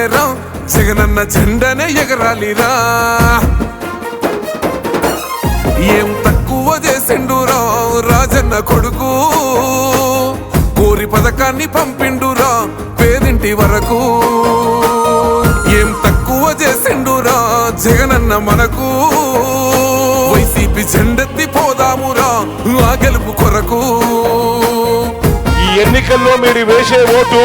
పట్టాలేరా జగనన్న జెండనే ఎగరాలిరా. ఏం తక్కువ చేసిండురా రాజన్న కొడుకు. కోరి పథకాన్ని పంపిండురా పేదింటి వరకు. ఏం తక్కువ చేసిండురా జగనన్న మనకు. వైసీపీ జెండెత్తి పోదామురా ఆ గెలుపు కొరకు. ఈ ఎన్నికల్లో మీరు వేసే ఓటు